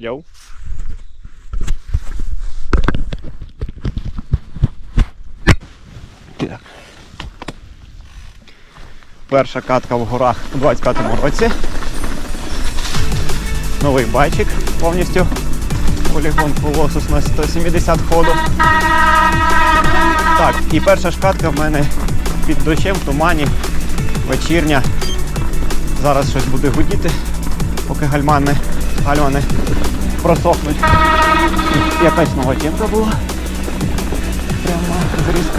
Йоу. Так. Перша катка в горах у 25-му році. Новий байчик повністю. Полігон Colossus на 170 ходу. Так, і перша ж катка в мене під дощем в тумані. Вечірня. Зараз щось буде гудіти, поки гальмани, гальмани просохнуть. Якась нова тємка була. Прямо зрізка.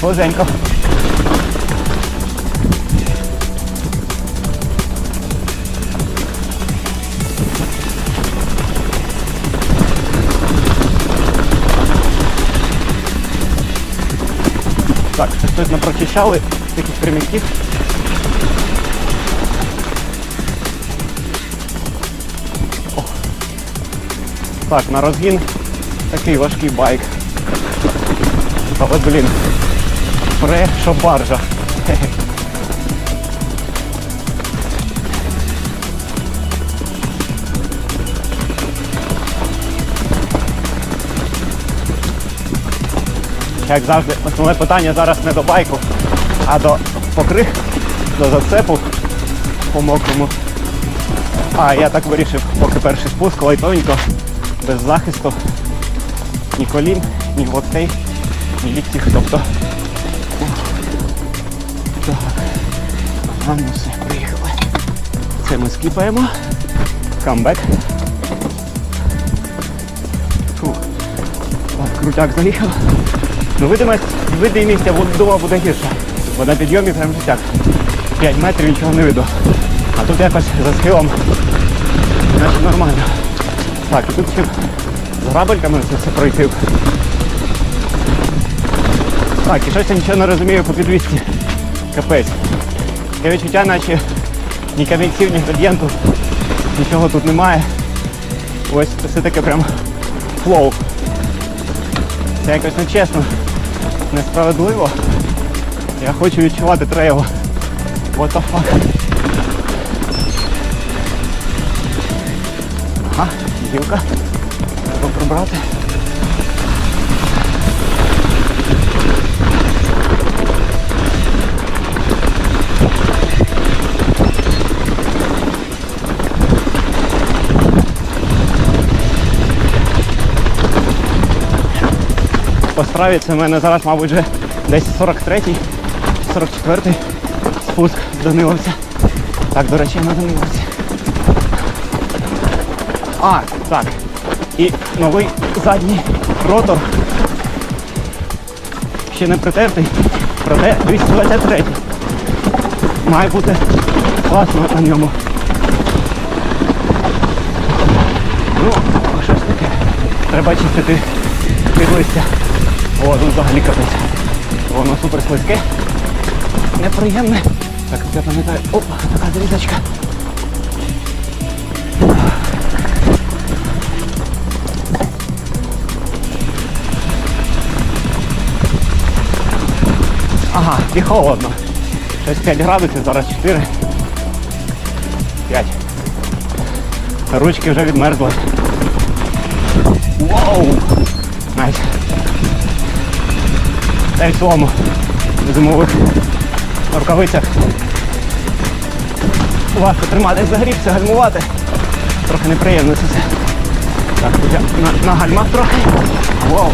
Возенько. Щось не прочищали, таких прямяків. О. Так, на розгін такий важкий байк. Але, блін, пре, що баржа. Як завжди, основне питання зараз не до байку, а до покрих, до зацепу по мокрому. А я так вирішив, поки перший спуск лайтовенько, без захисту, ні колін, ні локтей, ні ліктів. Тобто. Так. Ну все, приїхали. Це ми скіпаємо. Камбек. Так, крутяк заїхав. Ну видимість буду- думав буде гірше. Бо на підйомі прям життяк. 5 метрів нічого не видно. А тут якось за схилом наче нормально. Так, і тут ще з грабельками це все пройти. Так, і щось я нічого не розумію по підвісці. Капець. Таке відчуття, наче ні камінців, ні градієнту, нічого тут немає. Ось це все таке прям флоу. Це якось нечесно, несправедливо. Я хочу відчувати трейл. What the fuck? Ага, дівка. Треба прибрати. По справі це в мене зараз, мабуть, вже десь 43-й, 44-й спуск Даниловця. Так, до речі, на Даниловці. А, так. І новий задній ротор. Ще не притертий, проте 223. Має бути класно на ньому. Ну, щось таке. Треба чистити під. О, тут взагалі капець. Воно супер слизьке. Неприємне. Так, я пам'ятаю. Опа, така зрізочка. Ага, і холодно. Щось 5 градусів, зараз 4. 5. Ручки вже відмерзли. Вау! Найс. Та й в цілому зимових рукавицях. Важко триматись за гріб, гальмувати. Трохи неприємно це все. Так, я на, на гальмах трохи. Вау.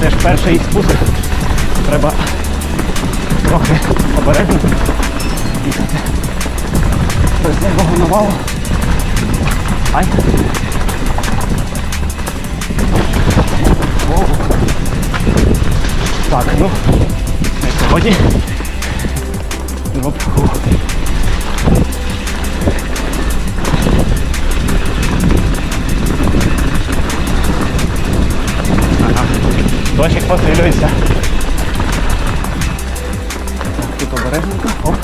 Це ж перший спуск. Треба трохи обережно їхати. Без зайвого навалу. Ай. Так, ну, на сьогодні. Оп. Фух. Ага. Дощик посилюється. Так, тут обережненько. Оп.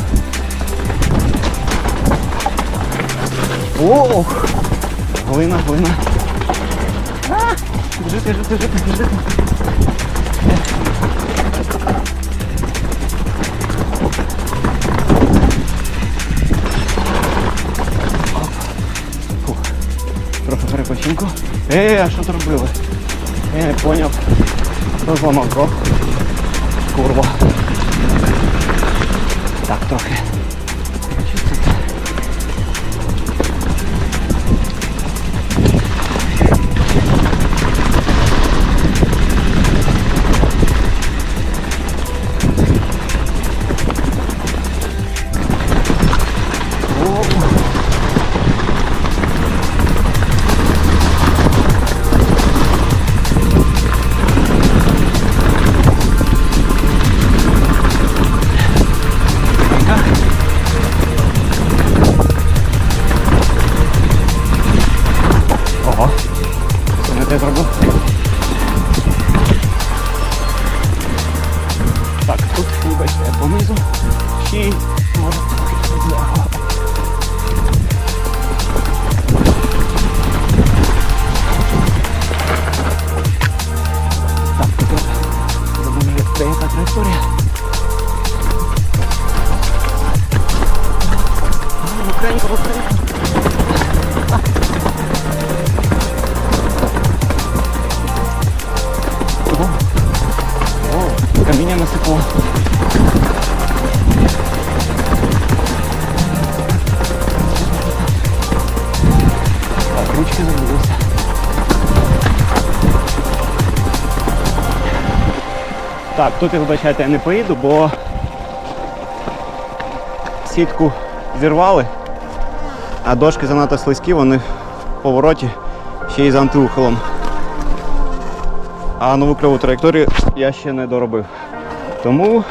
О, глина, глина. А, Жити, жити, жити, жити. Е, а що ти робили? Я не поняв. Хто? Курва. Так, трохи. Почистити. О, вибачте, я понизу. Ще й може трохи зверху. Так, тепер забув, як де яка Так, тут, як вибачайте, я не поїду, бо сітку зірвали, а дошки занадто слизькі, вони в повороті ще й з антиухилом. А нову кльову траєкторію я ще не доробив. Тому,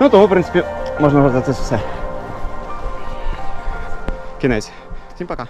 ну того, в принципі, можна вважати все. Кінець. Всім пока.